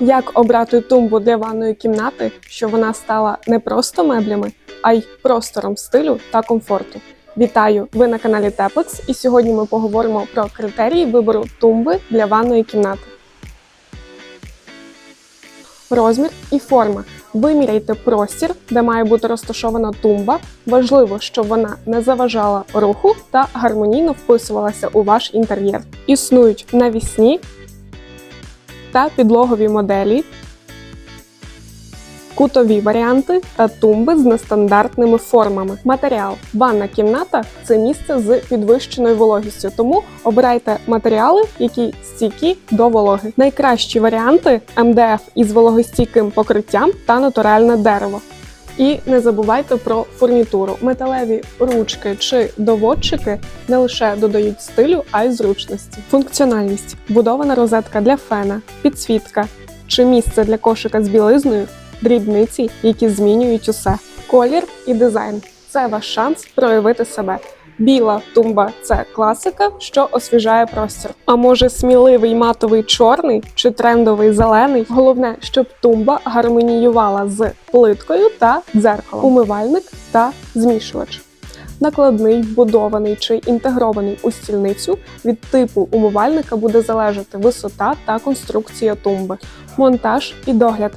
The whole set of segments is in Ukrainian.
Як обрати тумбу для ванної кімнати, щоб вона стала не просто меблями, а й простором стилю та комфорту. Вітаю! Ви на каналі Teplex і сьогодні ми поговоримо про критерії вибору тумби для ванної кімнати. Розмір і форма. Виміряйте простір, де має бути розташована тумба. Важливо, щоб вона не заважала руху та гармонійно вписувалася у ваш інтер'єр. Існують навісні та підлогові моделі, кутові варіанти та тумби з нестандартними формами. Матеріал ванна кімната це місце з підвищеною вологістю, тому обирайте матеріали, які стійкі до вологи. Найкращі варіанти МДФ із вологостійким покриттям та натуральне дерево. І не забувайте про фурнітуру. Металеві ручки чи доводчики не лише додають стилю, а й зручності. Функціональність, будована розетка для фена, підсвітка чи місце для кошика з білизною, дрібниці, які змінюють усе. Колір і дизайн це ваш шанс проявити себе. Біла тумба це класика, що освіжає простір. А може сміливий матовий чорний чи трендовий зелений. Головне, щоб тумба гармоніювала з плиткою та дзеркалом, умивальник та змішувач. Накладний, вбудований чи інтегрований у стільницю від типу умивальника буде залежати висота та конструкція тумби, монтаж і догляд.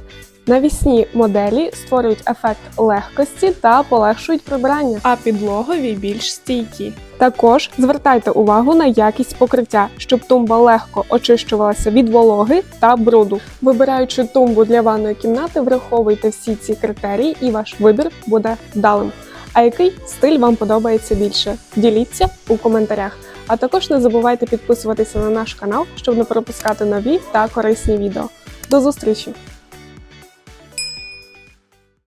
Навісні моделі створюють ефект легкості та полегшують прибирання, а підлогові більш стійкі. Також звертайте увагу на якість покриття, щоб тумба легко очищувалася від вологи та бруду. Вибираючи тумбу для ванної кімнати, враховуйте всі ці критерії, і ваш вибір буде вдалим. А який стиль вам подобається більше? Діліться у коментарях. А також не забувайте підписуватися на наш канал, щоб не пропускати нові та корисні відео. До зустрічі!